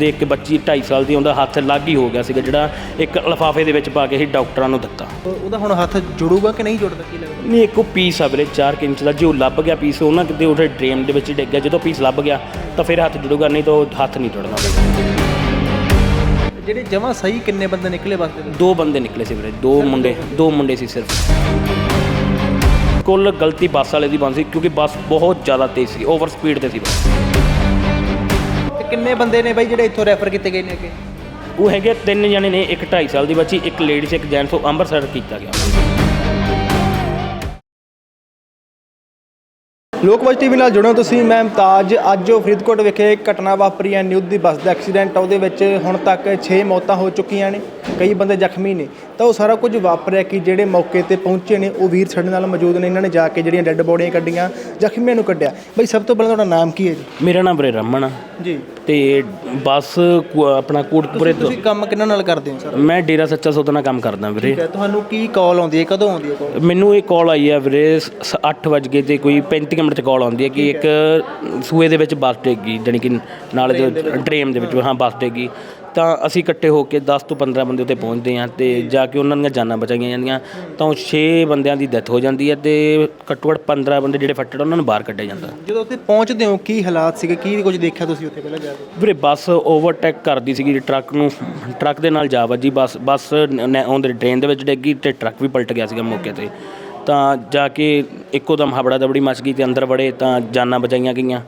ਦੇ ਇੱਕ ਬੱਚੀ 2.5 ਸਾਲ ਦੀ ਉਹਦਾ ਹੱਥ ਲੱਗ ਹੀ ਹੋ ਗਿਆ ਸੀਗਾ ਜਿਹੜਾ ਇੱਕ ਲਿਫਾਫੇ ਦੇ ਵਿੱਚ ਪਾ ਕੇ ਹੀ ਡਾਕਟਰਾਂ ਨੂੰ ਦਿੱਤਾ। ਉਹ- ਉਹਦਾ ਹੁਣ ਹੱਥ ਜੁੜੂਗਾ ਕਿ ਨਹੀਂ ਜੁੜਦਾ ਕੀ ਲੱਗਦਾ? ਨਹੀਂ ਇੱਕੋ ਪੀਸ ਆ ਵੀਰੇ 4 ਇੰਚ ਦਾ ਜੋ ਲੱਭ ਗਿਆ ਪੀਸ ਉਹਨਾਂ ਕਿਤੇ ਉਹਦੇ ਡਰੇਨ ਦੇ ਵਿੱਚ ਡਿੱਗ ਗਿਆ ਜਦੋਂ ਪੀਸ ਲੱਭ ਗਿਆ ਤਾਂ ਫਿਰ ਹੱਥ ਜੁੜੂਗਾ ਨਹੀਂ ਤਾਂ ਉਹ ਹੱਥ ਨਹੀਂ ਜੁੜਨਾ। ਜਿਹੜੇ ਜਮਾ ਸਹੀ ਕਿੰਨੇ ਬੰਦੇ ਨਿਕਲੇ ਬਸ ਦੇ ਬੰਦੇ ਨਿਕਲੇ ਸੀ ਵੀਰੇ ਦੋ ਮੁੰਡੇ ਦੋ ਮੁੰਡੇ ਸੀ ਸਿਰਫ। ਕੁੱਲ ਗਲਤੀ ਬੱਸ ਵਾਲੇ ਦੀ ਬਣ ਸੀ ਕਿਉਂਕਿ ਬੱਸ ਬਹੁਤ ਜ਼ਿਆਦਾ ਤੇਜ਼ ਸੀ ਓਵਰ ਸਪੀਡ ਤੇ ਸੀ ਬੱਸ। ਕਿੰਨੇ ਬੰਦੇ ਨੇ ਬਾਈ ਜਿਹੜੇ ਇੱਥੋਂ ਰੈਫਰ ਕੀਤੇ ਗਏ ਨੇ ਅੱਗੇ? ਉਹ ਹੈਗੇ ਤਿੰਨ ਜਣੇ ਨੇ ਇੱਕ 2.5 ਸਾਲ ਦੀ ਬੱਚੀ ਇੱਕ ਲੇਡੀਜ਼ ਇੱਕ ਜੈਂਟਸ ਉਹ ਅੰਮ੍ਰਿਤਸਰ ਕੀਤਾ ਗਿਆ। ਲੋਕਵਾਜ ਟੀਵੀ ਨਾਲ ਜੁੜੋ ਤੁਸੀਂ ਮੈਂ ਮੁਮਤਾਜ। ਅੱਜ ਜੋ ਫਰੀਦਕੋਟ ਵਿਖੇ ਘਟਨਾ ਵਾਪਰੀ ਹੈ। ਨਿਊਜ਼ ਦੀ ਬੱਸ ਦਾ ਐਕਸੀਡੈਂਟ ਉਹਦੇ ਵਿੱਚ ਹੁਣ ਤੱਕ 6 ਮੌਤਾਂ ਹੋ ਚੁੱਕੀਆਂ ਨੇ। ਕਈ ਬੰਦੇ ਜ਼ਖਮੀ ਨੇ। ਤਾਂ ਉਹ ਸਾਰਾ ਕੁਝ ਵਾਪਰਿਆ ਕਿ ਜਿਹੜੇ ਮੌਕੇ ਤੇ ਪਹੁੰਚੇ ਨੇ ਉਹ ਵੀਰ ਸਾਡੇ ਨਾਲ ਮੌਜੂਦ ਨੇ। ਇਹਨਾਂ ਨੇ ਜਾ ਕੇ ਜਿਹੜੀਆਂ ਡੈੱਡ ਬੋਡੀਆਂ ਕੱਢੀਆਂ ਜ਼ਖਮੀਆਂ ਨੂੰ ਕੱਢਿਆ। ਬਈ ਸਭ ਤੋਂ ਪਹਿਲਾਂ ਤੁਹਾਡਾ ਨਾਮ ਕੀ ਹੈ ਜੀ? ਮੇਰਾ ਨਾਮ ਵੀਰੇ ਰਮਨ ਆ। ਜੀ। ਤੇ ਬੱਸ ਕੁ- ਆਪਣਾ ਕੋਟਕਪੁਰੇ ਤੋਂ ਤੁਸੀਂ ਕੰਮ ਕਿਹਨਾਂ ਨਾਲ ਕਰਦੇ ਹੋ ਸਰ? ਮੈਂ ਡੇਰਾ ਸੱਚਾ ਸੌਦਾ ਨਾਲ ਕੰਮ ਕਰਦਾ ਵੀਰੇ। ਠੀਕ ਹੈ ਤੁਹਾਨੂੰ ਕੀ ਕਾਲ ਆਉਂਦੀ ਹੈ? ਕਦੋਂ ਆਉਂਦੀ ਹੈ ਕਾਲ ਮੈਨੂੰ ਇਹ ਕਾਲ ਆਈ ਆ ਵੀਰੇ 8 ਵਜ ਗਏ ਤੇ ਕੋਈ 35 ਮਿੰਟ ਚ ਕਾਲ ਆਉਂਦੀ ਹੈ ਕਿ ਇੱਕ ਸੂਏ ਦੇ ਵਿੱਚ ਬੱਸ ਡੇਗੀ ਜਾਣੀ ਕਿ ਨਾਲੇ ਦੇ ਡਰੇਨ ਦੇ ਵਿੱਚ ਹਾਂ ਬੱਸ ਡੇਗੀ ਤਾਂ ਅਸੀਂ ਇਕੱਠੇ ਹੋ ਕੇ 10 ਤੋਂ 15 ਬੰਦੇ ਉੱਤੇ ਪਹੁੰਚਦੇ ਹਾਂ ਤੇ ਜਾ ਕੇ ਉਹਨਾਂ ਦੀਆਂ ਜਾਨਾਂ ਬਚਾਈਆਂ ਜਾਂਦੀਆਂ ਤਾਂ 6 ਬੰਦਿਆਂ ਦੀ ਡੈਥ ਹੋ ਜਾਂਦੀ ਹੈ ਤੇ ਘੱਟੋ ਘੱਟ 15 ਬੰਦੇ ਜਿਹੜੇ ਫੱਟੜ ਉਹਨਾਂ ਨੂੰ ਬਾਹਰ ਕੱਢਿਆ ਜਾਂਦਾ। ਜਦੋਂ ਉੱਥੇ ਪਹੁੰਚਦੇ ਹੋ ਕੀ ਹਾਲਾਤ ਸੀਗੇ? ਕੀ ਕੁਝ ਦੇਖਿਆ ਤੁਸੀਂ ਉੱਥੇ ਪਹਿਲਾਂ ਜਾ ਕੇ? ਵੀਰੇ ਬੱਸ ਓਵਰਟੇਕ ਕਰਦੀ ਸੀਗੀ ਟਰੱਕ ਨੂੰ ਟਰੱਕ ਦੇ ਨਾਲ ਜਾ ਵੱਜੀ ਬੱਸ ਬੱਸ ਉਹਦੇ ਡਰੇਨ ਦੇ ਵਿੱਚ ਡਿੱਗੀ ਤੇ ਟਰੱਕ ਵੀ ਪਲਟ ਗਿਆ ਸੀਗਾ ਮੌਕੇ ਤੇ। ਤਾਂ ਜਾ ਕੇ ਇੱਕੋ ਦਮ ਹਬੜਾ ਦਬੜੀ ਮਚ ਗਈ ਤੇ ਅੰਦਰ ਵੜੇ ਤਾਂ ਜਾਨਾਂ ਬਚਾਈਆਂ ਗਈਆਂ।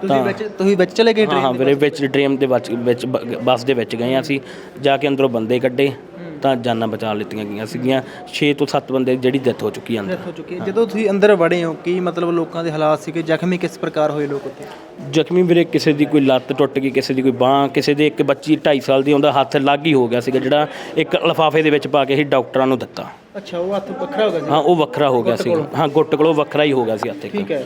ਤੁਸੀਂ ਵਿੱਚ ਤੁਸੀਂ ਵਿੱਚ ਚਲੇ ਗਏ ਹਾਂ ਹਾਂ ਵੀਰੇ ਵਿੱਚ ਡਰੇਨ ਦੇ ਵਿੱਚ ਵਿੱਚ ਬ- ਬੱਸ ਦੇ ਵਿੱਚ ਗਏ ਅਸੀਂ। ਜਾ ਕੇ ਅੰਦਰੋਂ ਬੰਦੇ ਕੱਢੇ। ਤਾਂ ਜਾਨਾਂ ਬਚਾ ਲਿੱਤੀਆਂ ਗਈਆਂ ਸੀਗੀਆਂ। 6 ਤੋਂ 7 ਬੰਦੇ ਜਿਹੜੀ ਡੈਥ ਹੋ ਚੁੱਕੀ ਅੰਦਰ। ਡੈਥ ਹੋ ਚੁੱਕੀ ਹੈ। ਜਦੋਂ ਤੁਸੀਂ ਅੰਦਰ ਵੜੇ ਹੋ ਕੀ ਮਤਲਬ ਲੋਕਾਂ ਦੇ ਹਾਲਾਤ ਸੀਗੇ? ਜ਼ਖਮੀ ਕਿਸ ਪ੍ਰਕਾਰ ਹੋਏ ਲੋਕ ਉੱਥੇ? ਜ਼ਖਮੀ ਵੀਰੇ ਕਿਸੇ ਦੀ ਕੋਈ ਲੱਤ ਟੁੱਟ ਗਈ ਕਿਸੇ ਦੀ ਕੋਈ ਬਾਹ ਕਿਸੇ ਦੇ ਇੱਕ ਬੱਚੀ 2.5 ਸਾਲ ਦੀ ਉਹਦਾ ਹੱਥ ਲੱਗ ਹੀ ਹੋ ਗਿਆ ਸੀਗਾ ਜਿਹੜਾ ਇੱਕ ਲਿਫਾਫੇ ਦੇ ਵਿੱਚ ਪਾ ਕੇ ਹੀ ਡਾਕਟਰਾਂ ਨੂੰ ਦਿੱਤਾ। ਅੱਛਾ ਉਹ ਹੱਥ ਵੱਖਰਾ ਹੋ ਗਿਆ ਸੀ। ਹਾਂ ਉਹ ਵੱਖਰਾ ਹੋ ਗਿਆ ਸੀ ਹਾਂ ਗੁੱਟ ਕੋਲੋਂ ਵੱਖਰਾ ਹੀ ਹੋ ਗਿਆ ਸੀ ਹੱਥ ਇੱਕ। ਠੀਕ ਹੈ।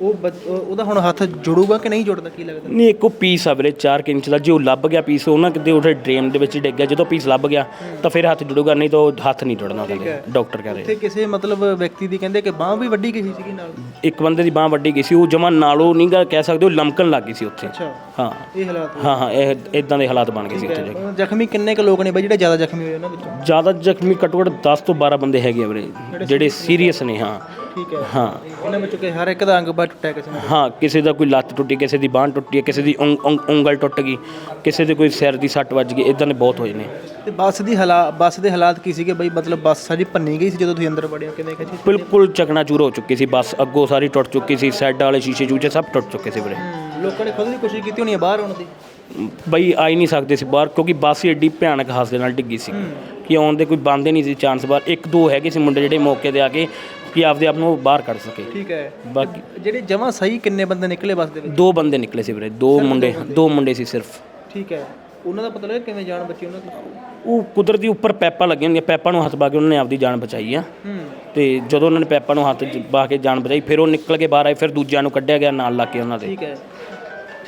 ਉਹ ਬੱਚ- ਉਹ- ਉਹਦਾ ਹੁਣ ਹੱਥ ਜੁੜੂਗਾ ਕਿ ਨਹੀਂ ਜੁੜਦਾ ਕੀ ਲੱਗਦਾ? ਨਹੀਂ ਇੱਕੋ ਪੀਸ ਆ ਵੀਰੇ 4 ਇੰਚ ਦਾ ਜੋ ਲੱਭ ਗਿਆ ਪੀਸ ਉਹਨਾਂ ਕਿਤੇ ਉਹਦੇ ਡਰੇਨ ਦੇ ਵਿੱਚ ਡਿੱਗ ਗਿਆ ਜਦੋਂ ਪੀਸ ਲੱਭ ਗਿਆ ਤਾਂ ਫਿਰ ਹੱਥ ਜੁੜੂਗਾ ਨਹੀਂ ਤਾਂ ਉਹ ਹੱਥ ਨਹੀਂ ਜੁੜਨਾ ਕਹਿੰਦੇ ਡਾਕਟਰ ਕਹਿ ਰਹੇ ਉੱਥੇ ਕਿਸੇ ਮਤਲਬ ਵਿਅਕਤੀ ਦੀ ਕਹਿੰਦੇ ਕਿ ਬਾਹ ਵੀ ਵੱਡੀ ਗਈ ਸੀਗੀ ਨਾਲ? ਇੱਕ ਬੰਦੇ ਦੀ ਬਾਹ ਵੱਡੀ ਗਈ ਸੀ ਉਹ ਜਮਾ ਨਾਲੋਂ ਨਹੀਂ ਗਾ ਕਹਿ ਸਕਦੇ ਉਹ ਲਮਕਣ ਲੱਗ ਗਈ ਸੀ ਉੱਥੇ। ਅੱਛਾ। ਹਾਂ। ਇਹ ਹਾਲਾਤ ਹਾਂ ਹਾਂ ਇਹ ਇਦਾਂ ਦੇ ਹਾਲਾਤ ਬਣ ਗਏ ਸੀ ਉੱਥੇ ਜਾ ਕੇ। ਉਹ ਜ਼ਖਮੀ ਕਿੰਨੇ ਕੁ ਲੋਕ ਨੇ ਬਾਈ ਜਿਹੜੇ ਜ਼ਿਆਦਾ ਜ਼ਖਮੀ ਹੋਏ ਉਹਨਾਂ ਵਿੱਚੋਂ? ਜ਼ਿਆਦਾ ਜ਼ਖਮੀ ਘੱਟੋ ਘੱਟ 10 ਤੋਂ 12 ਬੰਦੇ ਹੈਗੇ ਆ ਵੀਰੇ ਜਿਹੜੇ ਸੀਰੀਅਸ ਨੇ ਹਾਂ। ਠੀਕ ਹੈ। ਹਾਂ। ਇਹਨਾਂ ਵਿੱਚੋਂ ਕਿ ਹਰ ਇੱਕ ਦਾ ਅੰਗ ਬਾਹ ਟੁੱਟਿਆ ਕਿਸੇ ਦਾ ਹਾਂ ਕਿਸੇ ਦਾ ਕੋਈ ਲੱਤ ਟੁੱਟੀ ਕਿਸੇ ਦੀ ਬਾਂਹ ਟੁੱਟੀ ਹੈ ਕਿਸੇ ਦੀ ਉਂਗ- ਉਂਗ- ਉਂਗਲ ਟੁੱਟ ਗਈ ਕਿਸੇ ਦੇ ਕੋਈ ਸਿਰ ਦੀ ਸੱਟ ਵੱਜ ਗਈ ਇਦਾਂ ਦੇ ਬਹੁਤ ਹੋਏ ਨੇ। ਤੇ ਬੱਸ ਦੀ ਹਾਲਾਤ ਬੱਸ ਦੇ ਹਾਲਾਤ ਕੀ ਸੀਗੇ ਬਾਈ? ਮਤਲਬ ਬੱਸ ਸਾਰੀ ਭੰਨੀ ਗਈ ਸੀ ਜਦੋਂ ਤੁਸੀਂ ਅੰਦਰ ਵੜੇ ਹੋ ਕਿਵੇਂ ਕਹੀ ਬਿਲਕੁਲ ਚਕਨਾਚੂਰ ਹੋ ਚੁੱਕੀ ਸੀ ਬੱਸ। ਅੱਗੋਂ ਸਾਰੀ ਟੁੱਟ ਚੁੱਕੀ ਸੀ ਸਾਈਡ ਵਾਲੇ ਸ਼ੀਸ਼ੇ ਜੂਸ਼ੇ ਸਭ ਟੁੱਟ ਚੁੱਕੇ ਸੀ ਵੀਰੇ। ਲੋਕਾਂ ਨੇ ਖੁਦ ਦੀ ਕੋਸ਼ਿਸ਼ ਕੀਤੀ ਹੋਣੀ ਹੈ ਬਾਹਰ ਆਉਣ ਦੀ। ਬਈ ਆ ਹੀ ਨਹੀਂ ਸਕਦੇ ਸੀ ਬਾਹਰ ਕਿਉਂਕਿ ਬੱਸ ਹੀ ਐਡੀ ਭਿਆਨਕ ਹਾਦਸੇ ਨਾਲ ਡਿੱਗੀ ਸੀ। ਕਿ ਆਉਣ ਦੇ ਕੋਈ ਬੰਦ ਨਹੀਂ ਸੀ ਚਾਂਸ ਬਾਹਰ। ਇੱਕ ਦੋ ਹੈਗੇ ਸੀ ਮੁੰਡੇ ਜਿਹੜੇ ਮੌਕੇ ਤੇ ਆ ਕੇ ਕਿ ਆਪਦੇ ਆਪ ਨੂੰ ਬਾਹਰ ਕੱਢ ਸਕੇ। ਠੀਕ ਹੈ। ਬਾਕੀ ਜਿਹੜੇ ਜਮਾ ਸਹੀ ਕਿੰਨੇ ਬੰਦੇ ਨਿਕਲੇ ਬੱਸ ਦੇ ਵਿੱਚ? ਦੋ ਬੰਦੇ ਨਿਕਲੇ ਸੀ ਵੀਰੇ ਦੋ ਮੁੰਡੇ ਦੋ ਮੁੰਡੇ ਸੀ ਸਿਰਫ। ਠੀਕ ਹੈ। ਉਹਨਾਂ ਦਾ ਪਤਾ ਲੱਗਾ ਕਿਵੇਂ ਜਾਨ ਬਚੀ ਉਹਨਾਂ ਦੀ? ਉਹ ਕੁਦਰਤੀ ਉੱਪਰ ਪੈਪਾਂ ਲੱਗੀਆਂ ਹੁੰਦੀਆਂ ਪੈਪਾਂ ਨੂੰ ਹੱਥ ਪਾ ਕੇ ਉਹਨਾਂ ਨੇ ਆਪਦੀ ਜਾਨ ਬਚਾਈ ਆ। ਤੇ ਜਦੋਂ ਉਹਨਾਂ ਨੇ ਪੈਪਾਂ ਨੂੰ ਹੱਥ ਪਾ ਕੇ ਜਾਨ ਬਚਾਈ ਫਿਰ ਉਹ ਨਿਕਲ ਕੇ ਬਾਹਰ ਆਏ ਫਿਰ ਦੂਜਿਆਂ ਨੂੰ ਕੱਢਿਆ ਗਿਆ ਨਾਲ ਲਾ ਕੇ ਉਹਨਾਂ ਦੇ। ਠੀਕ ਹੈ।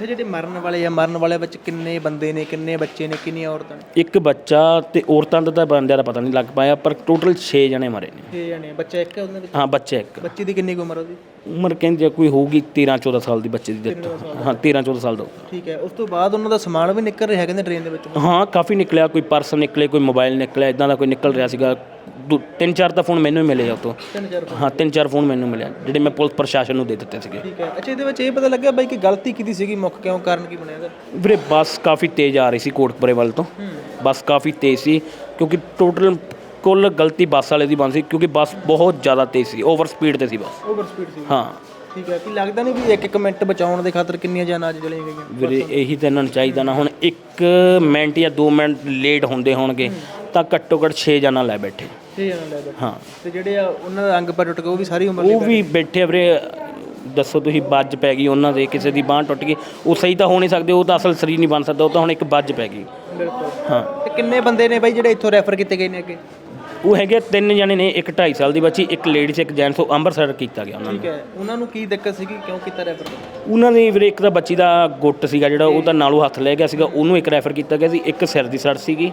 ਅੱਛਾ ਜਿਹੜੇ ਮਰਨ ਵਾਲੇ ਆ ਮਰਨ ਵਾਲੇ ਵਿੱਚ ਕਿੰਨੇ ਬੰਦੇ ਨੇ ਕਿੰਨੇ ਬੱਚੇ ਨੇ ਕਿੰਨੀਆਂ ਔਰਤਾਂ ਨੇ? ਇੱਕ ਬੱਚਾ ਤੇ ਔਰਤਾਂ ਦਾ ਤਾਂ ਬੰਦਿਆਂ ਦਾ ਪਤਾ ਨਹੀਂ ਲੱਗ ਪਾਇਆ ਪਰ ਟੋਟਲ 6 ਜਣੇ ਮਰੇ ਨੇ। ਛੇ ਜਣੇ ਬੱਚਾ ਇੱਕ ਹੈ ਉਹਨਾਂ ਵਿੱਚ? ਹਾਂ ਬੱਚੇ ਇੱਕ। ਬੱਚੇ ਦੀ ਕਿੰਨੀ ਕੁ ਉਮਰ ਉਹਦੀ? ਉਮਰ ਕਹਿੰਦੇ ਆ ਕੋਈ ਹੋਊਗੀ 13 14 ਸਾਲ ਦੀ ਬੱਚੇ ਦੀ ਡੈਥ ਹਾਂ 13 14 ਸਾਲ ਦਾ ਹੋਊਗਾ। ਠੀਕ ਹੈ ਉਸ ਤੋਂ ਬਾਅਦ ਉਹਨਾਂ ਦਾ ਸਮਾਨ ਵੀ ਨਿਕਲ ਰਿਹਾ ਕਹਿੰਦੇ ਟ੍ਰੇਨ ਦੇ ਵਿੱਚੋਂ? ਹਾਂ ਕਾਫੀ ਨਿਕਲਿਆ ਕੋਈ ਪਰਸ ਨਿਕਲੇ ਕੋਈ ਮੋਬਾਈਲ ਨਿਕਲਿਆ ਇਦਾਂ ਦਾ ਕੋਈ ਨਿਕਲ ਰਿਹਾ ਸੀਗਾ। ਦੂ- ਤਿੰਨ ਚਾਰ ਤਾਂ ਫੋਨ ਮੈਨੂੰ ਹੀ ਮਿਲੇ ਆ ਉਤੋਂ ਤਿੰਨ ਚਾਰ ਹਾਂ ਤਿੰਨ ਚਾਰ ਫੋਨ ਮੈਨੂੰ ਮਿਲਿਆ ਜਿਹੜੇ ਮੈਂ ਪੁਲਿਸ ਪ੍ਰਸ਼ਾਸਨ ਨੂੰ ਦੇ ਦਿੱਤੇ ਸੀਗੇ। ਠੀਕ ਹੈ। ਅੱਛਾ ਇਹਦੇ ਵਿੱਚ ਇਹ ਪਤਾ ਲੱਗਿਆ ਬਾਈ ਕਿ ਗਲਤੀ ਕੀਤੀ ਸੀਗੀ ਮੁੱਖ ਕਿਉਂ ਕਾਰਨ ਕੀ ਬਣਿਆ ਇਹਦਾ? ਵੀਰੇ ਬੱਸ ਕਾਫੀ ਤੇਜ਼ ਆ ਰਹੀ ਸੀ ਕੋਟਕਪੁਰੇ ਵੱਲ ਤੋਂ। ਬੱਸ ਕਾਫੀ ਤੇਜ਼ ਸੀ ਕਿਉਂਕਿ ਟੋਟਲ ਕੁੱਲ ਗਲਤੀ ਬੱਸ ਵਾਲੇ ਦੀ ਬਣ ਸੀ ਕਿਉਂਕਿ ਬੱਸ ਬਹੁਤ ਜ਼ਿਆਦਾ ਤੇਜ਼ ਸੀ ਓਵਰ ਸਪੀਡ ਤੇ ਸੀ ਬੱਸ। ਓਵਰ ਸਪੀਡ ਸੀ। ਹਾਂ। ਠੀਕ ਹੈ ਕਿ ਲੱਗਦਾ ਨਹੀਂ ਵੀ ਇੱਕ ਇੱਕ ਮਿੰਟ ਬਚਾਉਣ ਦੇ ਖਾਤਰ ਕਿੰਨੀਆਂ ਜਾਨਾਂ ਅੱਜ ਜਲੀਆਂ ਗਈਆਂ? ਵੀਰੇ ਇਹੀ ਤਾਂ ਇਹਨਾਂ ਨੂੰ ਚਾਹੀਦਾ ਨਾ ਹੁਣ 1 ਮਿੰਟ ਜਾਂ 2 ਮਿੰਟ ਲੇਟ ਹੁੰਦੇ ਹੋਣਗੇ ਤਾਂ ਘੱਟੋ ਘੱਟ 6 ਜਣਾ ਲੈ ਬੈਠੇ। ਛੇ ਜਾਨਾਂ ਲੈ ਬੈਠੇ। ਹਾਂ। ਤੇ ਜਿਹੜੇ ਆ ਉਹਨਾਂ ਦਾ ਅੰਗ ਪਰ ਟੁੱਟ ਗਿਆ ਉਹ ਵੀ ਸਾਰੀ ਉਮਰ ਉਹ ਵੀ ਬੈਠੇ। ਆ ਵੀਰੇ ਦੱਸੋ ਤੁਸੀਂ ਬੱਜ ਪੈ ਗਈ ਉਹਨਾਂ ਦੇ ਕਿਸੇ ਦੀ ਬਾਂਹ ਟੁੱਟ ਗਈ ਉਹ ਸਹੀ ਤਾਂ ਹੋ ਨਹੀਂ ਸਕਦੇ ਉਹ ਤਾਂ ਅਸਲ ਸਰੀਰ ਨਹੀਂ ਬਣ ਸਕਦਾ ਉਹ ਤਾਂ ਹੁਣ ਇੱਕ ਬੱਜ ਪੈ ਗਈ। ਬਿਲਕੁਲ। ਹਾਂ। ਤੇ ਕਿੰਨੇ ਬੰਦੇ ਨੇ ਬਾਈ ਜਿਹੜੇ ਇੱਥੋਂ ਰੈਫਰ ਕੀਤੇ ਗਏ ਨੇ ਅੱਗੇ? ਉਹ ਹੈਗੇ ਤਿੰਨ ਜਣੇ ਨੇ ਇੱਕ 2.5 ਸਾਲ ਦੀ ਬੱਚੀ ਇੱਕ ਲੇਡੀਜ਼ ਇੱਕ ਜੈਂਟਸ ਉਹ ਅੰਮ੍ਰਿਤਸਰ ਕੀਤਾ ਗਿਆ ਉਹਨਾਂ ਨੂੰ। ਠੀਕ ਹੈ ਉਹਨਾਂ ਨੂੰ ਕੀ ਦਿੱਕਤ ਸੀਗੀ? ਕਿਉਂ ਕੀਤਾ ਰੈਫਰ ਉਹਨਾਂ ਦੀ ਵੀਰੇ ਇੱਕ ਤਾਂ ਬੱਚੀ ਦਾ ਗੁੱਟ ਸੀਗਾ ਜਿਹੜਾ ਉਹਦਾ ਨਾਲੋਂ ਹੱਥ ਲੈ ਗਿਆ ਸੀਗਾ ਉਹਨੂੰ ਇੱਕ ਰੈਫਰ ਕੀਤਾ ਗਿਆ ਸੀ ਇੱਕ ਸਿਰ ਦੀ ਸੜ ਸੀਗੀ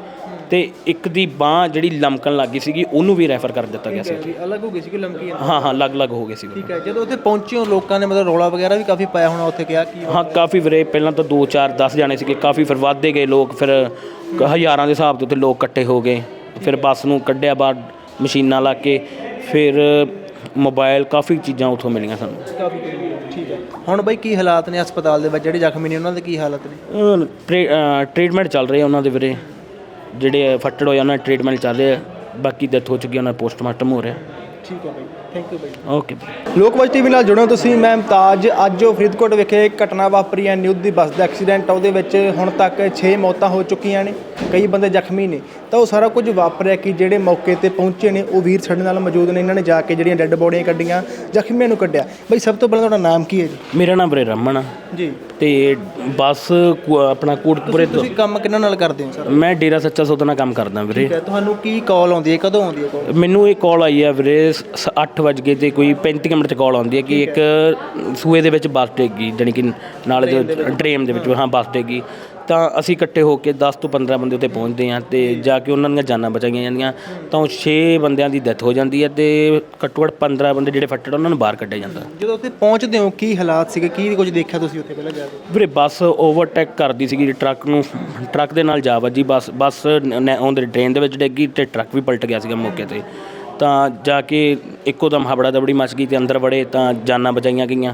ਤੇ ਇੱਕ ਦੀ ਬਾਹ ਜਿਹੜੀ ਲਮਕਣ ਲੱਗੀ ਸੀਗੀ ਉਹਨੂੰ ਵੀ ਰੈਫਰ ਕਰ ਦਿੱਤਾ ਗਿਆ ਸੀ। ਜੀ ਅਲੱਗ ਹੋ ਗਈ ਸੀ ਕਿ ਲੰਮਕੀ ਹਾਂ ਹਾਂ ਅਲੱਗ-ਅਲੱਗ ਹੋ ਗਏ ਸੀ ਠੀਕ ਹੈ ਜਦੋਂ ਉੱਥੇ ਪਹੁੰਚੇ ਹੋ ਲੋਕਾਂ ਨੇ ਮਤਲਬ ਰੌਲਾ ਵਗੈਰਾ ਵੀ ਕਾਫੀ ਪਾਇਆ ਹੋਣਾ ਉੱਥੇ ਕਿਹਾ ਕੀ ਹਾਂ ਕਾਫੀ ਵੀਰੇ ਪਹਿਲਾਂ ਤਾਂ 2 4 10 ਜਾਣੇ ਸੀਗੇ ਕਾਫੀ ਫਿਰ ਵੱਧਦੇ ਗਏ ਲੋਕ ਫਿਰ ਹਜ਼ਾਰਾਂ ਦੇ ਹਿਸਾਬ ਦੇ ਉੱਤੇ ਲੋਕ ਇਕੱਠੇ ਹੋ ਗਏ। ਫਿਰ ਬੱਸ ਨੂੰ ਕੱਢਿਆ ਬਾਹਰ ਮਸ਼ੀਨਾਂ ਲਾ ਕੇ ਫਿਰ ਮੋਬਾਈਲ ਕਾਫੀ ਚੀਜ਼ਾਂ ਉੱਥੋਂ ਮਿਲੀਆਂ ਸਾਨੂੰ। ਕਾਫੀ ਠੀਕ ਹੈ। ਹੁਣ ਬਾਈ ਕੀ ਹਾਲਾਤ ਨੇ ਹਸਪਤਾਲ ਦੇ ਵਿੱਚ? ਜਿਹੜੇ ਜ਼ਖਮੀ ਨੇ ਉਹਨਾਂ ਦੇ ਕੀ ਹਾਲਤ ਨੇ? ਟ੍ਰੀਟਮੈਂਟ ਚੱਲ ਰਿਹਾ ਉਹਨਾਂ ਦੇ ਵੀਰੇ। ਜਿਹੜੇ ਫੱਟੜ ਹੋਏ ਉਹਨਾਂ ਦਾ ਟ੍ਰੀਟਮੈਂਟ ਚੱਲ ਰਿਹਾ। ਬਾਕੀ ਡੈਥ ਹੋ ਚੁੱਕੀ ਉਹਨਾਂ ਦਾ ਪੋਸਟਮਾਰਟਮ ਹੋ ਰਿਹਾ। ਠੀਕ ਹੈ ਬਾਈ। Thank you by okay Lokawaz TV ਨਾਲ ਜੁੜੋ ਤੁਸੀਂ ਮੈਂ ਮੁਮਤਾਜ। ਅੱਜ ਜੋ ਫਰੀਦਕੋਟ ਵਿਖੇ ਇੱਕ ਘਟਨਾ ਵਾਪਰੀ ਹੈ ਨਿਊਜ਼ ਦੀ ਬੱਸ ਦਾ ਐਕਸੀਡੈਂਟ ਉਹਦੇ ਵਿੱਚ ਹੁਣ ਤੱਕ 6 ਮੌਤਾਂ ਹੋ ਚੁੱਕੀਆਂ ਨੇ ਕਈ ਬੰਦੇ ਜ਼ਖਮੀ ਨੇ। ਤਾਂ ਉਹ ਸਾਰਾ ਕੁਝ ਵਾਪਰਿਆ ਕਿ ਜਿਹੜੇ ਮੌਕੇ ਤੇ ਪਹੁੰਚੇ ਨੇ ਉਹ ਵੀਰ ਸਾਡੇ ਨਾਲ ਮੌਜੂਦ ਨੇ ਇਹਨਾਂ ਨੇ ਜਾ ਕੇ ਜਿਹੜੀਆਂ ਡੈੱਡ ਬੋਡੀਆਂ ਕੱਢੀਆਂ ਜ਼ਖਮੀਆਂ ਨੂੰ ਕੱਢਿਆ। ਬਈ ਸਭ ਤੋਂ ਪਹਿਲਾਂ ਤੁਹਾਡਾ ਨਾਮ ਕੀ ਹੈ ਜੀ? ਮੇਰਾ ਨਾਮ ਵੀਰੇ ਰਮਨ ਆ। ਜੀ। ਤੇ ਬੱਸ ਕੁ- ਆਪਣਾ ਕੋਟਪੁਰੇ ਤੋਂ ਤੁਸੀਂ ਕੰਮ ਕਿਹਨਾਂ ਨਾਲ ਕਰਦੇ ਹੋ ਸਰ? ਮੈਂ ਡੇਰਾ ਸੱਚਾ ਸੌਦਾ ਨਾਲ ਕੰਮ ਕਰਦਾ ਵੀਰੇ। ਠੀਕ ਹੈ ਤੁਹਾਨੂੰ ਕੀ ਕਾਲ ਆਉਂਦੀ ਹੈ ਕਦੋਂ ਆਉਂਦੀ ਹੈ ਕਾਲ ਮੈਨੂੰ ਇਹ ਕਾਲ ਆਈ ਹੈ ਵੀਰੇ 8 ਵਜੇ ਤੇ ਕੋਈ 35 ਮਿੰਟ ਚ ਕਾਲ ਆਉਂਦੀ ਹੈ ਕਿ ਇੱਕ ਸੂਏ ਦੇ ਵਿੱਚ ਬੱਸ ਡਿੱਗੀ ਜਾਣੀ ਕਿ ਨਾਲੇ ਦੇ ਡਰੇਮ ਦੇ ਵਿੱਚ ਹਾਂ ਬੱਸ ਡਿੱਗੀ। ਤਾਂ ਅਸੀਂ ਇਕੱਠੇ ਹੋ ਕੇ 10 ਤੋਂ 15 ਬੰਦੇ ਉੱਤੇ ਪਹੁੰਚਦੇ ਹਾਂ ਤੇ ਜਾ। ਕੇ ਉਹਨਾਂ ਦੀਆਂ ਜਾਨਾਂ ਬਚਾਈਆਂ ਜਾਂਦੀਆਂ। ਤਾਂ 6 ਬੰਦਿਆਂ ਦੀ ਡੈਥ ਹੋ ਜਾਂਦੀ ਹੈ ਤੇ ਘੱਟੋ ਘੱਟ 15 ਬੰਦੇ ਜਿਹੜੇ ਫੱਟੜ ਉਹਨਾਂ ਨੂੰ ਬਾਹਰ ਕੱਢਿਆ ਜਾਂਦਾ। ਜਦੋਂ ਉੱਥੇ ਪਹੁੰਚਦੇ ਹੋ ਕੀ ਹਾਲਾਤ ਸੀਗੇ? ਕੀ ਕੁਝ ਦੇਖਿਆ ਤੁਸੀਂ ਉੱਥੇ ਪਹਿਲਾਂ ਜਾ ਕੇ? ਵੀਰੇ ਬੱਸ ਓਵਰਟੇਕ ਕਰਦੀ ਸੀਗੀ ਟਰੱਕ ਨੂੰ ਟਰੱਕ ਦੇ ਨਾਲ ਜਾ ਵੱਜੀ ਬੱਸ। ਬੱਸ ਉਹਦੇ ਡਰੇਨ ਦੇ ਵਿੱਚ ਡਿੱਗੀ ਤੇ ਟਰੱਕ ਵੀ ਪਲਟ ਗਿਆ ਸੀਗਾ ਮੌਕੇ ਤੇ। ਤਾਂ ਜਾ ਕੇ ਇੱਕੋ ਦਮ ਹਬੜਾ ਦਬੜੀ ਮਚ ਗਈ ਤੇ ਅੰਦਰ ਵੜੇ ਤਾਂ ਜਾਨਾਂ ਬਚਾਈਆਂ ਗਈਆਂ।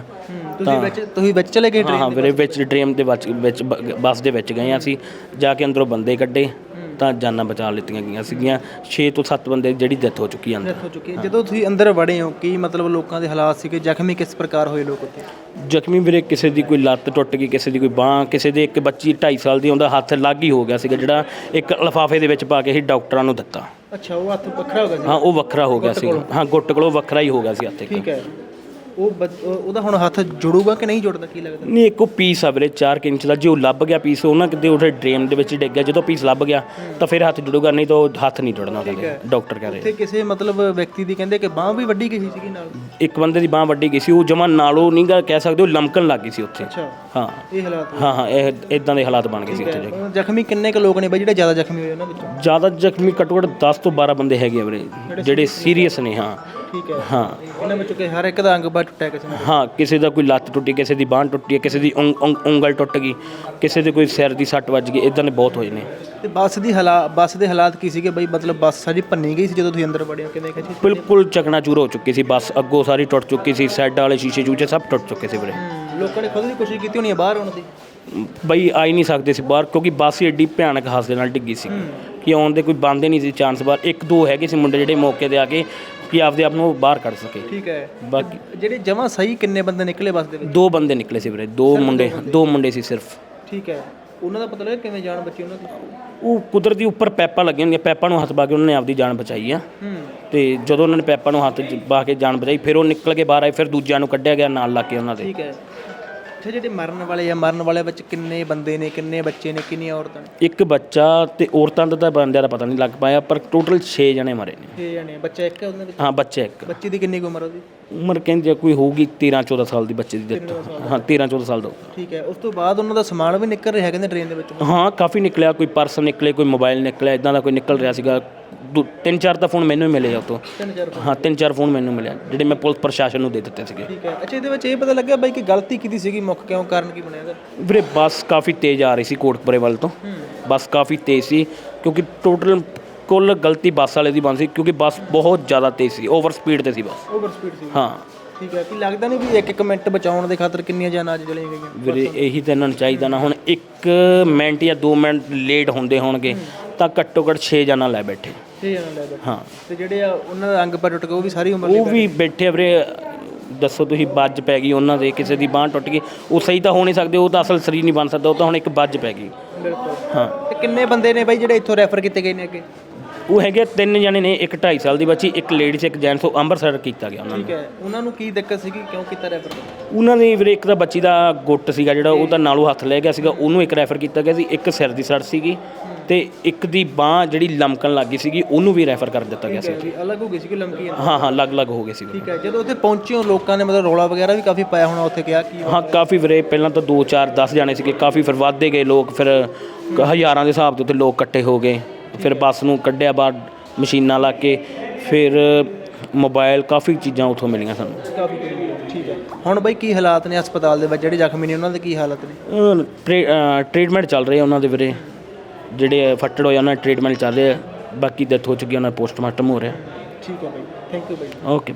ਤੁਸੀਂ ਵਿੱਚ ਤੁਸੀਂ ਵਿੱਚ ਚਲੇ ਗਏ ਹਾਂ ਹਾਂ ਵੀਰੇ ਵਿੱਚ ਡਰੇਨ ਦੇ ਵਿੱਚ ਵਿੱਚ ਬ- ਬੱਸ ਦੇ ਵਿੱਚ ਗਏ ਹਾਂ ਅਸੀਂ। ਜਾ ਕੇ ਅੰਦਰੋਂ ਬੰਦੇ ਕੱਢੇ। ਤਾਂ ਜਾਨਾਂ ਬਚਾ ਲਿੱਤੀਆਂ ਗਈਆਂ ਸੀਗੀਆਂ। 6 ਤੋਂ 7 ਬੰਦੇ ਜਿਹੜੀ ਡੈਥ ਹੋ ਚੁੱਕੀ ਅੰਦਰ। ਡੈਥ ਹੋ ਚੁੱਕੀ ਹੈ। ਜਦੋਂ ਤੁਸੀਂ ਅੰਦਰ ਵੜੇ ਹੋ ਕੀ ਮਤਲਬ ਲੋਕਾਂ ਦੇ ਹਾਲਾਤ ਸੀਗੇ? ਜ਼ਖਮੀ ਕਿਸ ਪ੍ਰਕਾਰ ਹੋਏ ਲੋਕ ਉੱਥੇ? ਜ਼ਖਮੀ ਵੀਰੇ ਕਿਸੇ ਦੀ ਕੋਈ ਲੱਤ ਟੁੱਟ ਗਈ ਕਿਸੇ ਦੀ ਕੋਈ ਬਾਹ ਕਿਸੇ ਦੇ ਇੱਕ ਬੱਚੀ 2.5 ਸਾਲ ਦੀ ਉਹਦਾ ਹੱਥ ਲੱਗ ਹੀ ਹੋ ਗਿਆ ਸੀਗਾ ਜਿਹੜਾ ਇੱਕ ਲਿਫਾਫੇ ਦੇ ਵਿੱਚ ਪਾ ਕੇ ਹੀ ਡਾਕਟਰਾਂ ਨੂੰ ਦਿੱਤਾ। ਅੱਛਾ ਉਹ ਹੱਥ ਵੱਖਰਾ ਹੋ ਗਿਆ ਸੀ। ਹਾਂ ਉਹ ਵੱਖਰਾ ਹੋ ਗਿਆ ਸੀ ਹਾਂ ਗੁੱਟ ਕੋਲੋਂ ਵੱਖਰਾ ਹੀ ਹੋ ਗਿਆ ਸੀ ਹੱਥ ਇੱਕ। ਠੀਕ ਹੈ। ਉਹ ਬੱਚ- ਉਹ- ਉਹਦਾ ਹੁਣ ਹੱਥ ਜੁੜੂਗਾ ਕਿ ਨਹੀਂ ਜੁੜਦਾ? ਕੀ ਲੱਗਦਾ? ਨਹੀਂ ਇੱਕੋ ਪੀਸ ਆ ਵੀਰੇ 4 ਇੰਚ ਦਾ ਜੇ ਉਹ ਲੱਭ ਗਿਆ ਪੀਸ ਉਹਨਾਂ ਕਿਤੇ ਉਹਦੇ ਡਰੇਨ ਦੇ ਵਿੱਚ ਡਿੱਗ ਗਿਆ ਜਦੋਂ ਪੀਸ ਲੱਭ ਗਿਆ ਤਾਂ ਫਿਰ ਹੱਥ ਜੁੜੂਗਾ ਨਹੀਂ ਤਾਂ ਉਹ ਹੱਥ ਨਹੀਂ ਜੁੜਨਾ ਕਹਿੰਦੇ ਡਾਕਟਰ ਕਹਿ ਰਹੇ ਉੱਥੇ ਕਿਸੇ ਮਤਲਬ ਵਿਅਕਤੀ ਦੀ ਕਹਿੰਦੇ ਕਿ ਬਾਹ ਵੀ ਵੱਡੀ ਗਈ ਸੀਗੀ ਨਾਲ? ਇੱਕ ਬੰਦੇ ਦੀ ਬਾਹ ਵੱਡੀ ਗਈ ਸੀ ਉਹ ਜਮਾ ਨਾਲੋਂ ਨਹੀਂ ਗਾ ਕਹਿ ਸਕਦੇ ਉਹ ਲਮਕਣ ਲੱਗ ਗਈ ਸੀ ਉੱਥੇ। ਅੱਛਾ। ਹਾਂ। ਇਹ ਹਾਲਾਤ ਹਾਂ ਹਾਂ ਇਹ ਇਦਾਂ ਦੇ ਹਾਲਾਤ ਬਣ ਗਏ ਸੀ ਉੱਥੇ ਜਾ ਕੇ। ਹੁਣ ਜ਼ਖਮੀ ਕਿੰਨੇ ਕੁ ਲੋਕ ਨੇ ਬਈ ਜਿਹੜੇ ਜ਼ਿਆਦਾ ਜ਼ਖਮੀ ਹੋਏ ਉਹਨਾਂ ਵਿੱਚੋਂ? ਜ਼ਿਆਦਾ ਜ਼ਖਮੀ ਘੱਟੋ ਘੱਟ 10 ਤੋਂ 12 ਬੰਦੇ ਹੈਗੇ ਆ ਵੀਰੇ ਜਿਹੜੇ ਸੀਰੀਅਸ ਨੇ ਹਾਂ। ਠੀਕ ਹੈ। ਹਾਂ। ਇਹਨਾਂ ਵਿੱਚੋਂ ਕਿ ਹਰ ਇੱਕ ਦਾ ਅੰਗ ਬਾਹ ਟੁੱਟਿਆ ਕਿਸੇ ਨੇ। ਹਾਂ ਕਿਸੇ ਦਾ ਕੋਈ ਲੱਤ ਟੁੱਟੀ ਕਿਸੇ ਦੀ ਬਾਂਹ ਟੁੱਟੀ ਹੈ ਕਿਸੇ ਦੀ ਉਂਗ- ਉਂਗ- ਉਂਗਲ ਟੁੱਟ ਗਈ ਕਿਸੇ ਦੇ ਕੋਈ ਸਿਰ ਦੀ ਸੱਟ ਵੱਜ ਗਈ ਇਦਾਂ ਦੇ ਬਹੁਤ ਹੋਏ ਨੇ। ਤੇ ਬੱਸ ਦੀ ਹਾਲਾਤ ਬੱਸ ਦੇ ਹਾਲਾਤ ਕੀ ਸੀਗੇ? ਬਈ ਮਤਲਬ ਬੱਸ ਸਾਰੀ ਭੰਨੀ ਗਈ ਸੀ ਜਦੋਂ ਤੁਸੀਂ ਅੰਦਰ ਵੜੇ ਹੋ? ਕਿਵੇਂ ਕਿਹਾ ਬਿਲਕੁਲ ਚਕਨਾਚੂਰ ਹੋ ਚੁੱਕੀ ਸੀ ਬੱਸ ਅੱਗੋਂ ਸਾਰੀ ਟੁੱਟ ਚੁੱਕੀ ਸੀ ਸਾਈਡ ਵਾਲੇ ਸ਼ੀਸ਼ੇ ਜੂਚੇ ਸਭ ਟੁੱਟ ਚੁੱਕੇ ਸੀ ਵੀਰੇ। ਲੋਕਾਂ ਨੇ ਖੁਦ ਦੀ ਕੋਸ਼ਿਸ਼ ਕੀਤੀ ਹੋਣੀ ਹੈ ਬਾਹਰ ਆਉਣ ਦੀ। ਬਈ ਆ ਹੀ ਨਹੀਂ ਸਕਦੇ ਸੀ ਬਾਹਰ ਕਿਉਂਕਿ ਬੱਸ ਹੀ ਐਡੀ ਭਿਆਨਕ ਹਾਦਸੇ ਨਾਲ ਡਿੱਗੀ ਸੀ ਕਿ ਆਉਣ ਦੇ ਕੋਈ ਬੰਦ ਨਹੀਂ ਸੀ ਚਾਂਸ ਬਾਹਰ। ਇੱਕ ਦੋ ਹੈਗੇ ਸੀ ਮੁੰਡੇ ਜਿਹੜੇ ਮੌਕੇ ਤੇ ਆ ਕੇ ਕਿ ਆਪਦੇ ਆਪ ਨੂੰ ਬਾਹਰ ਕੱਢ ਸਕੇ। ਠੀਕ ਹੈ। ਬਾਕੀ ਜਿਹੜੇ ਜਮਾ ਸਹੀ ਕਿੰਨੇ ਬੰਦੇ ਨਿਕਲੇ ਬੱਸ ਦੇ ਵਿੱਚ? ਦੋ ਬੰਦੇ ਨਿਕਲੇ ਸੀ ਵੀਰੇ ਦੋ ਮੁੰਡੇ ਦੋ ਮੁੰਡੇ ਸੀ ਸਿਰਫ। ਠੀਕ ਹੈ। ਉਹਨਾਂ ਦਾ ਪਤਾ ਲੱਗਾ ਕਿਵੇਂ ਜਾਨ ਬਚੀ ਉਹਨਾਂ ਦੀ? ਉਹ ਕੁਦਰਤੀ ਉੱਪਰ ਪੈਪਾਂ ਲੱਗੀਆਂ ਹੁੰਦੀਆਂ ਪੈਪਾਂ ਨੂੰ ਹੱਥ ਪਾ ਕੇ ਉਹਨਾਂ ਨੇ ਆਪਦੀ ਜਾਨ ਬਚਾਈ ਆ। ਤੇ ਜਦੋਂ ਉਹਨਾਂ ਨੇ ਪੈਪਾਂ ਨੂੰ ਹੱਥ ਪਾ ਕੇ ਜਾਨ ਬਚਾਈ ਫਿਰ ਉਹ ਨਿਕਲ ਕੇ ਬਾਹਰ ਆਏ ਫਿਰ ਦੂਜਿਆਂ ਨੂੰ ਕੱਢਿਆ ਗਿਆ ਨਾਲ ਲਾ ਕੇ ਉਹਨਾਂ ਦੇ। ਠੀਕ ਹੈ। ਅੱਛਾ ਜਿਹੜੇ ਮਰਨ ਵਾਲੇ ਆ ਮਰਨ ਵਾਲੇ ਵਿੱਚ ਕਿੰਨੇ ਬੰਦੇ ਨੇ ਕਿੰਨੇ ਬੱਚੇ ਨੇ ਕਿੰਨੀਆਂ ਔਰਤਾਂ ਨੇ? ਇੱਕ ਬੱਚਾ ਤੇ ਔਰਤਾਂ ਦਾ ਤਾਂ ਬੰਦਿਆਂ ਦਾ ਪਤਾ ਨਹੀਂ ਲੱਗ ਪਾਇਆ ਪਰ ਟੋਟਲ 6 ਜਣੇ ਮਰੇ ਨੇ। ਛੇ ਜਣੇ ਬੱਚਾ ਇੱਕ ਹੈ ਉਹਨਾਂ ਵਿੱਚ? ਹਾਂ ਬੱਚੇ ਇੱਕ। ਬੱਚੇ ਦੀ ਕਿੰਨੀ ਕੁ ਉਮਰ ਉਹਦੀ? ਉਮਰ ਕਹਿੰਦੇ ਆ ਕੋਈ ਹੋਊਗੀ 13 14 ਸਾਲ ਦੀ ਬੱਚੇ ਦੀ ਡੈਥ ਹਾਂ 13 14 ਸਾਲ ਦਾ। ਹੋਊਗਾ। ਠੀਕ ਹੈ ਉਸ ਤੋਂ ਬਾਅਦ ਉਹਨਾਂ ਦਾ ਸਮਾਨ ਵੀ ਨਿਕਲ ਰਿਹਾ ਕਹਿੰਦੇ ਟ੍ਰੇਨ ਦੇ ਵਿੱਚ? ਹਾਂ ਕਾਫੀ ਨਿਕਲਿਆ ਕੋਈ ਪਰਸ ਨਿਕਲੇ ਕੋਈ ਮੋਬਾਈਲ ਨਿਕਲਿਆ ਇਦਾਂ ਦਾ ਕੋਈ ਨਿਕਲ ਰਿਹਾ ਸੀਗਾ। ਦੋ- ਤਿੰਨ ਚਾਰ ਤਾਂ ਫੋਨ ਮੈਨੂੰ ਹੀ ਮਿਲੇ ਆ ਉਤੋਂ। ਤਿੰਨ ਚਾਰ ਹਾਂ ਤਿੰਨ ਚਾਰ ਫੋਨ ਮੈਨੂੰ ਮਿਲਿਆ ਜਿਹੜੇ ਮੈਂ ਪੁਲਿਸ ਪ੍ਰਸ਼ਾਸਨ ਨੂੰ ਦੇ ਦਿੱਤੇ ਸੀਗੇ। ਠੀਕ ਹੈ ਅੱਛਾ ਇਹਦੇ ਵਿੱਚ ਇਹ ਪਤਾ ਲੱਗਿਆ ਬਾਈ ਕਿ ਗਲਤੀ ਕੀਤੀ ਸੀਗੀ ਮੁੱਖ ਕਿਉਂ ਕਾਰਨ ਕੀ ਬਣਿਆ ਇਹਦਾ? ਵੀਰੇ ਬੱਸ ਕਾਫੀ ਤੇਜ਼ ਆ ਰਹੀ ਸੀ ਕੋਟਪੁਰੇ ਵੱਲ ਤੋਂ। ਬੱਸ ਕਾਫੀ ਤੇਜ਼ ਸੀ ਕਿਉਂਕਿ ਟੋਟਲ ਕੁੱਲ ਗਲਤੀ ਬੱਸ ਵਾਲੇ ਦੀ ਬਣ ਸੀ ਕਿਉਂਕਿ ਬੱਸ ਬਹੁਤ ਜ਼ਿਆਦਾ ਤੇਜ਼ ਸੀ ਓਵਰ ਸਪੀਡ ਤੇ ਸੀ ਬੱਸ। ਓਵਰ ਸਪੀਡ ਸੀ। ਹਾਂ। ਠੀਕ ਹੈ ਕੀ ਲੱਗਦਾ ਨਹੀਂ ਵੀ ਇੱਕ ਇੱਕ ਮਿੰਟ ਬਚਾਉਣ ਦੇ ਖਾਤਰ ਕਿੰਨੀਆਂ ਜਾਨਾਂ ਅੱਜ ਚਲੀਆਂ ਗਈਆਂ? ਵੀਰੇ ਇਹੀ ਤਾਂ ਇਹਨਾਂ ਨੂੰ ਚਾਹੀਦਾ ਨਾ ਹੁਣ 1 ਮਿੰਟ ਜਾਂ 2 ਮਿੰਟ ਲੇਟ ਹੁੰਦੇ ਹੋਣਗੇ ਤਾਂ ਘੱਟੋ ਘੱਟ 6 ਜਣਾ ਲੈ ਬੈਠੇ। ਛੇ ਜਾਨਾਂ ਲੈ ਬੈਠੇ। ਹਾਂ। ਤੇ ਜਿਹੜੇ ਆ ਉਹਨਾਂ ਦਾ ਅੰਗ ਪਰ ਟੁੱਟ ਗਏ ਉਹ ਵੀ ਸਾਰੀ ਉਮਰ ਲਈ ਉਹ ਵੀ ਬੈਠੇ। ਆ ਵੀਰੇ ਦੱਸੋ ਤੁਸੀਂ ਬੱਜ ਪੈ ਗਈ ਉਹਨਾਂ ਦੇ ਕਿਸੇ ਦੀ ਬਾਂਹ ਟੁੱਟ ਗਈ ਉਹ ਸਹੀ ਤਾਂ ਹੋ ਨਹੀਂ ਸਕਦੇ ਉਹ ਤਾਂ ਅਸਲ ਸਰੀਰ ਨਹੀਂ ਬਣ ਸਕਦਾ ਉਹ ਤਾਂ ਹੁਣ ਇੱਕ ਬੱਜ ਪੈ ਗਈ। ਬਿਲਕੁਲ। ਹਾਂ। ਤੇ ਕਿੰਨੇ ਬੰਦੇ ਨੇ ਬਾਈ ਜਿਹੜੇ ਇੱਥੋਂ ਰੈਫਰ ਕੀਤੇ ਗਏ ਨੇ ਅੱਗੇ? ਉਹ ਹੈਗੇ ਤਿੰਨ ਜਣੇ ਨੇ ਇੱਕ 2.5 ਸਾਲ ਦੀ ਬੱਚੀ ਇੱਕ ਲੇਡੀਜ਼ ਇੱਕ ਜੈਂਟਸ ਉਹ ਅੰਮ੍ਰਿਤਸਰ ਕੀਤਾ ਗਿਆ ਉਹਨਾਂ ਨੂੰ। ਠੀਕ ਹੈ। ਉਹਨਾਂ ਨੂੰ ਕੀ ਦਿੱਕਤ ਸੀਗੀ? ਕਿਉਂ ਕੀਤਾ ਰੈਫਰ ਉਹਨਾਂ ਨੇ ਵੀਰੇ ਇੱਕ ਤਾਂ ਬੱਚੀ ਦਾ ਗੁੱਟ ਸੀਗਾ ਜਿਹੜਾ ਉਹ ਤਾਂ ਨਾਲੋਂ ਹੱਥ ਲੈ ਗਿਆ ਸੀਗਾ ਉਹਨੂੰ ਇੱਕ ਰੈਫਰ ਕੀਤਾ ਗਿਆ ਸੀ ਇੱਕ ਸਿਰ ਦੀ ਸੜ ਸੀਗੀ ਤੇ ਇੱਕ ਦੀ ਬਾਹ ਜਿਹੜੀ ਲਮਕਣ ਲੱਗੀ ਸੀਗੀ ਉਹਨੂੰ ਵੀ ਰੈਫਰ ਕਰ ਦਿੱਤਾ ਗਿਆ ਸੀ। ਵੀ ਅਲੱਗ ਹੋ ਗਈ ਸੀ ਕਿ ਲੰਮਕੀ ਆ ਹਾਂ ਹਾਂ ਅਲੱਗ-ਅਲੱਗ ਹੋ ਗਏ ਸੀ। ਠੀਕ ਹੈ ਜਦੋਂ ਉੱਥੇ ਪਹੁੰਚੇ ਹੋ ਲੋਕਾਂ ਨੇ ਮਤਲਬ ਰੌਲਾ ਵਗੈਰਾ ਵੀ ਕਾਫੀ ਪਾਇਆ ਹੋਣਾ ਉੱਥੇ ਕਿਹਾ ਕੀ ਹਾਂ ਕਾਫੀ ਵੀਰੇ ਪਹਿਲਾਂ ਤਾਂ 2 4 10 ਜਾਣੇ ਸੀਗੇ ਕਾਫੀ ਫਿਰ ਵੱਧਦੇ ਗਏ ਲੋਕ ਫਿਰ ਹਜ਼ਾਰਾਂ ਦੇ ਹਿਸਾਬ ਦੇ ਉੱਤੇ ਲੋਕ ਇਕੱਠੇ ਹੋ ਗਏ। ਫਿਰ ਬੱਸ ਨੂੰ ਕੱਢਿਆ ਬਾਹਰ ਮਸ਼ੀਨਾਂ ਲਾ ਕੇ ਫਿਰ ਮੋਬਾਈਲ ਕਾਫੀ ਚੀਜ਼ਾਂ ਉੱਥੋਂ ਮਿਲੀਆਂ ਸਾਨੂੰ। ਕਾਫੀ ਠੀਕ ਹੈ। ਹੁਣ ਬਾਈ ਕੀ ਹਾਲਾਤ ਨੇ ਹਸਪਤਾਲ ਦੇ ਵਿੱਚ? ਜਿਹੜੇ ਜ਼ਖਮੀ ਨੇ ਉਹਨਾਂ ਦੇ ਕੀ ਹਾਲਤ ਨੇ? ਟ੍ਰੀਟਮੈਂਟ ਚੱਲ ਰਿਹਾ ਉਹਨਾਂ ਦੇ ਵੀਰੇ। ਜਿਹੜੇ ਫੱਟੜ ਹੋਏ ਉਹਨਾਂ ਦਾ ਟ੍ਰੀਟਮੈਂਟ ਚੱਲ ਰਿਹਾ ਬਾਕੀ ਡੈਥ ਹੋ ਚੁੱਕੀ ਉਹਨਾਂ ਦਾ ਪੋਸਟਮਾਰਟਮ ਹੋ ਰਿਹਾ। ਠੀਕ ਹੈ ਬਾਈ। Thank you by. ਓਕੇ